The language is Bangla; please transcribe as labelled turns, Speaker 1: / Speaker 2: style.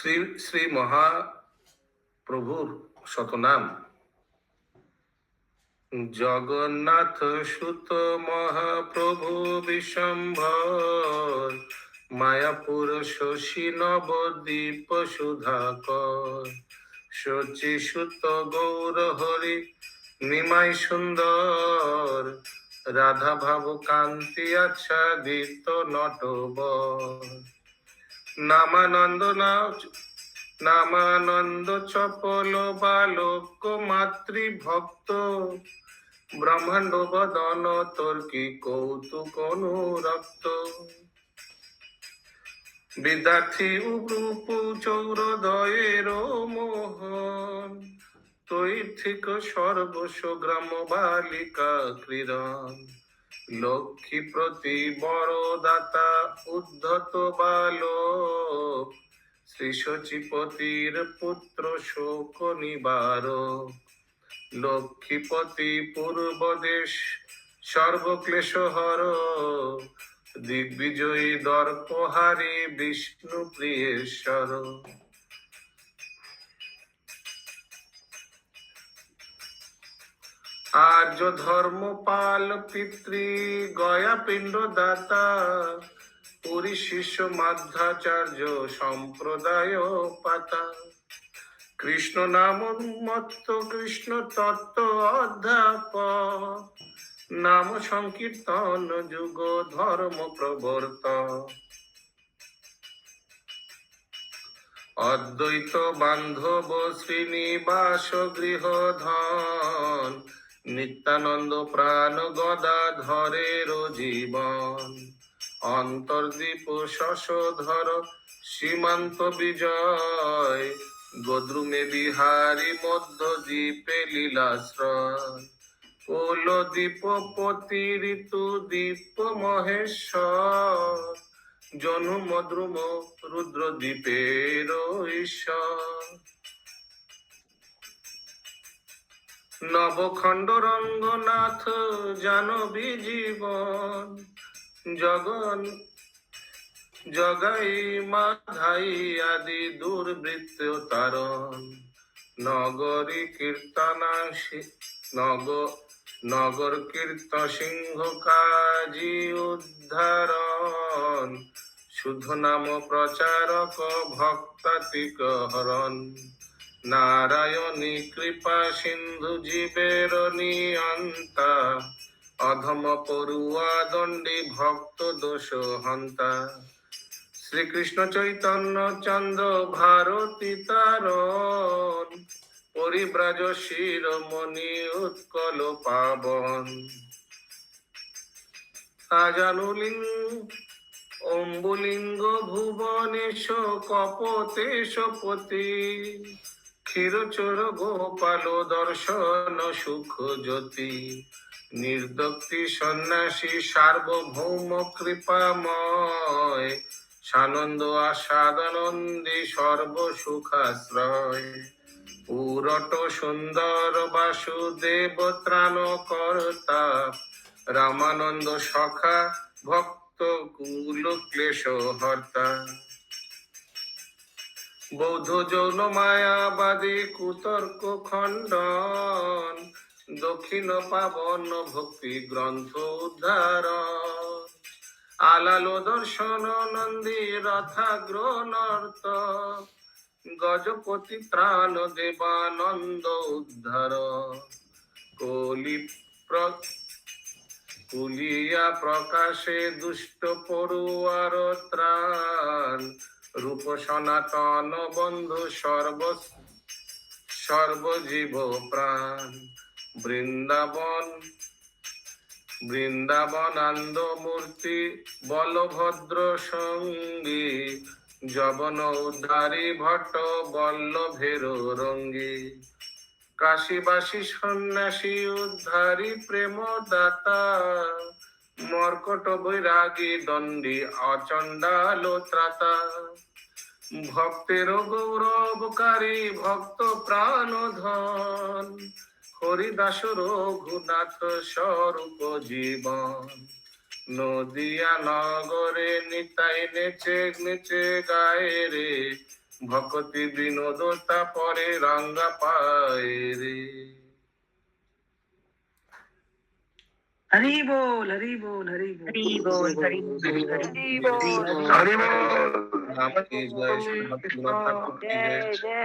Speaker 1: শ্রী শ্রী মহাপ্রভুর শতনাম। জগন্নাথ সুত মহাপ্রভু বিশম্ভর, মায়াপুর শশী নবদ্বীপ সুধাকর। শচী সুত গৌর হরি নিমাই সুন্দর, রাধা ভাব কান্তি আচ্ছাদিত নটবর। নামানন্দ নাচ নামানন্দ চপল বালক মাতৃ ভক্ত ব্রহ্মাণ্ড বদন তোর কি কৌতুক অনুরক্ত বিদ্যার্থী উগ্রূপ চৌরদয়ের মোহন তৈথিক সর্বস্ব গ্রাম বালিকা ক্রীড়ন লক্ষ্মী প্রতি বড় দাতা উদ্ধত বালক শ্রী সচিপতির পুত্র শোক নিবারক। লক্ষ্মীপতি পূর্বদেশ সর্বক্লেশ হর। দিগ্বিজয়ী দর্পহারী বিষ্ণু প্রিয়েশ্বর আর্য ধর্ম পাল পিতৃ গয়া পিণ্ড দাতা পুরী শিষ্য মাধ্যাচার্য সম্প্রদায় পাতা। কৃষ্ণ নাম উন্মত্ত কৃষ্ণ তত্ত্ব অধ্যাপ নাম সংকীর্তন যুগ ধর্ম প্রবর্ত অদ্বৈত বান্ধব শ্রীনিবাস গৃহ ধন নিত্যানন্দ প্রাণ গদা ধরের জীবন অন্তর্দীপ শশধর সীমান্ত বিজয়। গদ্রুমে বিহারী মধ্য দ্বীপে লীলাশ্রয়। দ্বীপপতি ঋতু দীপ মহেশ্বর। জনু মদ্রুম রুদ্র দ্বীপের ঈশ্বর। নবখণ্ড রঙ্গনাথ জানবী জীবন। জগন জগাই মাধাই আদি দুর্বৃত্ত তারণ। নগরী কীর্তনাশী নগ নগর কীর্ত সিংহ কাজী উদ্ধারণ। শুদ্ধ নাম প্রচারক ভক্তাতিক হরণ। নারায়ণী কৃপা সিন্ধু জীবের নিয়ন্তা অধম পড়ুয়া দণ্ডী ভক্ত দোষ হন্তা শ্রীকৃষ্ণ চৈতন্য চন্দ্র ভারতী তারণ, পরিব্রাজ শিরোমণি উৎকল পাবন। আজানুলিঙ্গ, অম্বুলিঙ্গ, ভুবনেশ, কপতেশ পতি ক্ষীরচোর গোপাল দর্শন সুখ জ্যোতি। নির্দক্তি সন্ন্যাসী সার্বভৌম কৃপাময়। সানন্দ আসাদানন্দী সর্বসুখাশ্রয়। উরট সুন্দর বাসুদেব ত্রাণ কর্তা রামানন্দ সখা ভক্ত কুল ক্লেশ হর্তা বৌদ্ধ যৌন মায়াবাদী কুতর্ক খণ্ডন, দক্ষিণ পাবন ভক্তি গ্রন্থ উদ্ধারণ। আলালো দর্শন নন্দী রথাগ্রনর্ত গজপতি ত্রাণ দেবানন্দ উদ্ধার কলি কুলিয়া প্রকাশে দুষ্ট পড়ুয়ার ত্রাণ রূপ সনাতন বন্ধু সর্ব সর্বজীব প্রাণ। বৃন্দাবন, বৃন্দাবনান্দ মূর্তি, বলভদ্র সঙ্গী, জবন উদ্ধারী ভট্ট বল্লভের রঙ্গী। কাশীবাসী সন্ন্যাসী উদ্ধারী প্রেম দাতা মর্কট বৈরাগী দণ্ডী অচণ্ডাল ত্রাতা ভক্তের গৌরবকারী ভক্ত প্রাণ ধন হরিদাস রঘুনাথ স্বরূপ জীবন। নদিয়া নগরে নিতাই নেচে নেচে গায়ে রে। ভকতি বিনোদতা পরে রঙ্গা পায় রে।
Speaker 2: हरी बोल हरी बोल हरी बोल
Speaker 1: हरी बोल हरी बोल हरी बोल
Speaker 2: जय जय